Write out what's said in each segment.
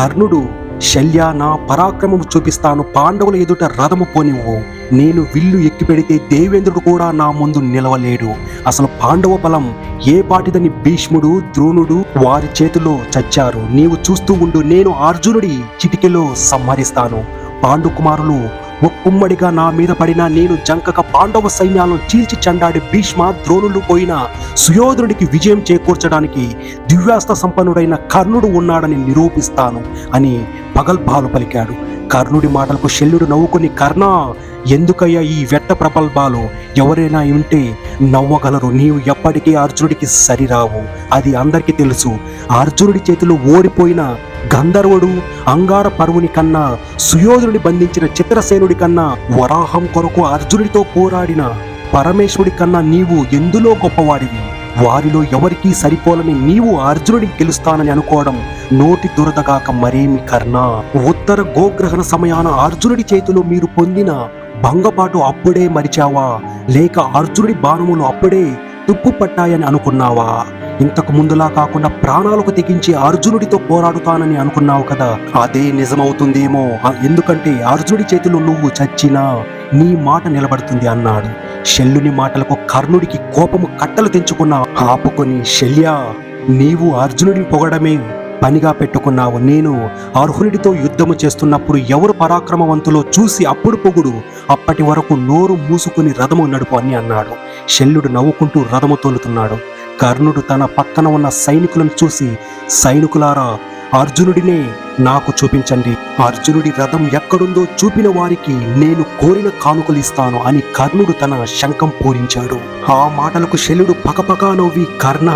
కర్ణుడు శల్య నా పరాక్రమం చూపిస్తాను. పాండవుల ఎదుట రథము పోనివ్వు. నేను విల్లు ఎక్కి పెడితే దేవేంద్రుడు కూడా నా ముందు నిలవలేడు. అసలు పాండవ బలం ఏ పాటిదని భీష్ముడు ద్రోణుడు వారి చేతిలో చచ్చారు. నీవు చూస్తూ ఉండు నేను అర్జునుడి చిటికెలో సంహరిస్తాను. పాండుకుమారులు ఉమ్మడిగా నా మీద పడిన నేను జంకక పాండవ సైన్యాలను చీల్చి చండాడి భీష్మ ద్రోణులు పోయిన సుయోధనుడికి విజయం చేకూర్చడానికి దివ్యాస్త సంపన్నుడైన కర్ణుడు ఉన్నాడని నిరూపిస్తాను అని పగల్భాలు పలికాడు. కర్ణుడి మాటలకు శల్యుడు నవ్వుకుని కర్ణ ఎందుకయ్యా ఈ వెట్ట ప్రగల్భాలు ఎవరైనా ఉంటే నవ్వగలరు. నీవు ఎప్పటికీ అర్జునుడికి సరిరావు. అది అందరికీ తెలుసు. అర్జునుడి చేతిలో ఓడిపోయిన గంధర్వుడు అంగార పరువుని కన్నా సుయోధనుడి బంధించిన చిత్రసేనుడి కన్నా వరాహం కొరకు అర్జునుడితో పోరాడిన పరమేశ్వరుడి కన్నా నీవు ఎందులో గొప్పవాడివి? వారిలో ఎవరికీ సరిపోలని నీవు అర్జునుడిని గెలుస్తానని అనుకోవడం నోటి దురదగాక మరేమి కర్ణ? ఉత్తర గోగ్రహణ సమయాన అర్జునుడి చేతిలో మీరు పొందిన భంగపాటు అప్పుడే మరిచావా? లేక అర్జునుడి బాణములు అప్పుడే తుప్పు పట్టాయని అనుకున్నావా? ఇంతకు ముందులా కాకుండా ప్రాణాలకు తెగించి అర్జునుడితో పోరాడుతానని అనుకున్నావు కదా. అదే నిజమవుతుందేమో. ఎందుకంటే అర్జునుడి చేతిలో నువ్వు చచ్చినా నీ మాట నిలబడుతుంది అన్నాడు. శల్యుని మాటలకు కర్ణుడికి కోపము కట్టలు తెంచుకున్న ఆపుకొని శల్య నీవు అర్జునుడిని పొగడమే పనిగా పెట్టుకున్నావు. నేను అర్హునుడితో యుద్ధము చేస్తున్నప్పుడు ఎవరు పరాక్రమవంతులో చూసి అప్పుడు పొగుడు. అప్పటి వరకు నోరు మూసుకుని రథము నడుపు అని అన్నాడు. శల్యుడు నవ్వుకుంటూ రథము తోలుతున్నాడు. కర్ణుడు తన పక్కన ఉన్న సైనికులను చూసి సైనికులారా అర్జునుడినే నాకు చూపించండి. అర్జునుడి రథం ఎక్కడుందో చూపిన వారికి నేను కోరిన కానుకలు ఇస్తాను అని కర్ణుడు తన శంఖం పూరించాడు. ఆ మాటలకు శల్యుడు పకపకా నవ్వి కర్ణ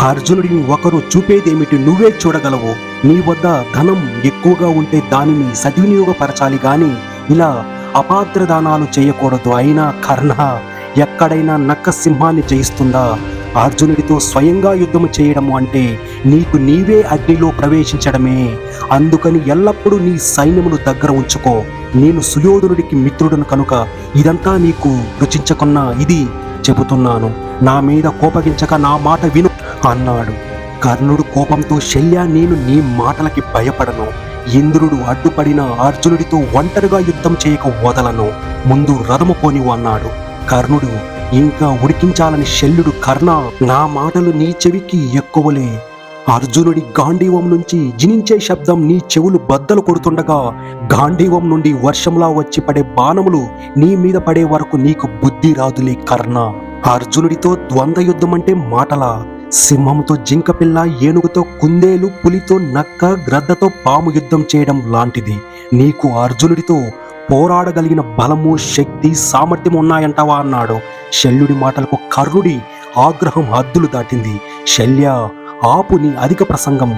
అర్జునుడిని ఒకరు చూపేదేమిటి నువ్వే చూడగలవు. నీ వద్ద ధనం ఎక్కువగా ఉంటే దానిని సద్వినియోగపరచాలి గాని ఇలా అపాత్ర దానాలు చేయకూడదు. అయినా కర్ణ ఎక్కడైనా నక్క సింహాన్ని జయిస్తుందా? అర్జునుడితో స్వయంగా యుద్ధము చేయడము అంటే నీకు నీవే అగ్నిలో ప్రవేశించడమే. అందుకని ఎల్లప్పుడూ నీ సైన్యమును దగ్గర ఉంచుకో. నేను సుయోధనుడికి మిత్రుడను కనుక ఇదంతా నీకు రుచించకున్నా ఇది చెబుతున్నాను. నా మీద కోపగించక నా మాట విను అన్నాడు. కర్ణుడు కోపంతో శల్య నేను నీ మాటలకి భయపడను. ఇంద్రుడు అడ్డుపడిన అర్జునుడితో ఒంటరిగా యుద్ధం చేయక వదలను. ముందు రథము పోనివు అన్నాడు. కర్ణుడు ఇంకా ఉడికించాలని శల్యుడు కర్ణ నా మాటలు నీ చెవికి ఎక్కువలే. అర్జునుడి గాంధీవం నుంచి జినించే శబ్దం నీ చెవులు బద్దలు కొడుతుండగా గాంధీవం నుండి వర్షంలా వచ్చి పడే బాణములు నీ మీద పడే వరకు నీకు బుద్ధి రాదులే కర్ణ. అర్జునుడితో ద్వంద్వ యుద్ధం అంటే మాటలా సింహంతో జింకపిల్ల ఏనుగుతో కుందేలు పులితో నక్క గ్రద్దతో పాము యుద్ధం చేయడం లాంటిది. నీకు అర్జునుడితో పోరాడగలిగిన బలము శక్తి సామర్థ్యం ఉన్నాయంటావా అన్నాడు. శల్యుడి మాటలకు కర్ణుడి ఆగ్రహం హద్దులు దాటింది. శల్య ఆపు నీ అధిక ప్రసంగం.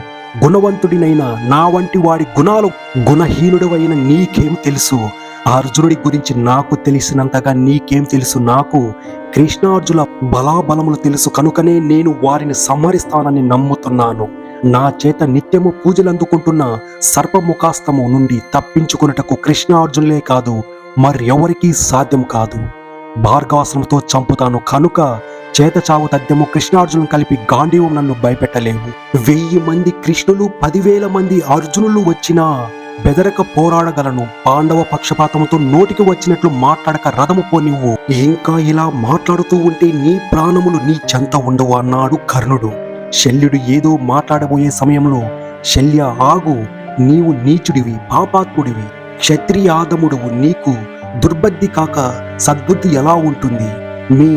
గుణవంతుడినైన నా వంటి వాడి గుణాలు గుణహీనుడివైన నీకేం తెలుసు? అర్జునుడి గురించి నాకు తెలిసినంతగా నీకేం తెలుసు? నాకు కృష్ణార్జుల బలాబలములు తెలుసు. కనుకనే నేను వారిని సంహరిస్తానని నమ్ముతున్నాను. నా చేత నిత్యము పూజలు అందుకుంటున్న సర్పముఖాస్తము నుండి తప్పించుకున్నటకు కృష్ణార్జునులే కాదు మరెవరికీ సాధ్యం కాదు. భార్గవాశ్రమంతో చంపుతాను కనుక చేత చావు తథ్యము కృష్ణార్జును కలిపి గాంధీవం నన్ను భయపెట్టలేవు. వెయ్యి మంది కృష్ణులు పదివేల మంది అర్జునులు వచ్చినా బెదరక పోరాడగలను. పాండవ పక్షపాతముతో నోటికి వచ్చినట్లు మాట్లాడక రథము పోనివ్వు. ఇంకా ఇలా మాట్లాడుతూ ఉంటే నీ ప్రాణములు నీ చెంత ఉండవు అన్నాడు కర్ణుడు. శల్యుడు ఏదో మాట్లాడబోయే సమయంలో శల్య ఆగు నీవు నీచుడివి పాపాత్ముడివి క్షత్రియాదముడువు నీకు దుర్బద్ధి కాక సద్బుద్ధి ఎలా ఉంటుంది? మీ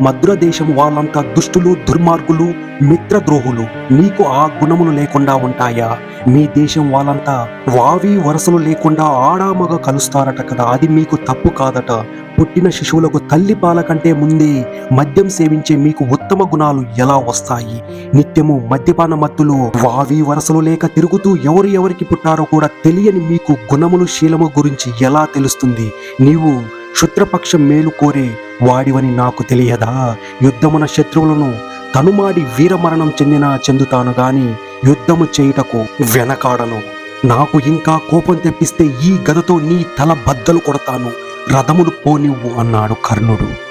మద్ర దేశం వాళ్ళంతా దుష్టులు దుర్మార్గులు మిత్రద్రోహులు. నీకు ఆ గుణములు లేకుండా ఉంటాయా? మీ దేశం వాళ్ళంతా వావి వరసలు లేకుండా ఆడామగ కలుస్తారట కదా. అది మీకు తప్పు కాదట. పుట్టిన శిశువులకు తల్లి పాల కంటే ముందే మద్యం సేవించే మీకు ఉత్తమ గుణాలు ఎలా వస్తాయి? నిత్యము మద్యపాన మత్తులో వావి వరసలు లేక తిరుగుతూ ఎవరు ఎవరికి పుట్టారో కూడా తెలియని మీకు గుణములు శీలము గురించి ఎలా తెలుస్తుంది? నీవు శుత్రపక్షం మేలు కోరే వాడివని నాకు తెలియదా? యుద్ధమున శత్రువులను తనుమాడి వీరమరణం చెందిన చెందుతాను గాని యుద్ధము చేయుటకు వెనకాడను. నాకు ఇంకా కోపం తెప్పిస్తే ఈ గదతో నీ తల బద్దలు కొడతాను. రథములు పోనివ్వు అన్నాడు కర్ణుడు.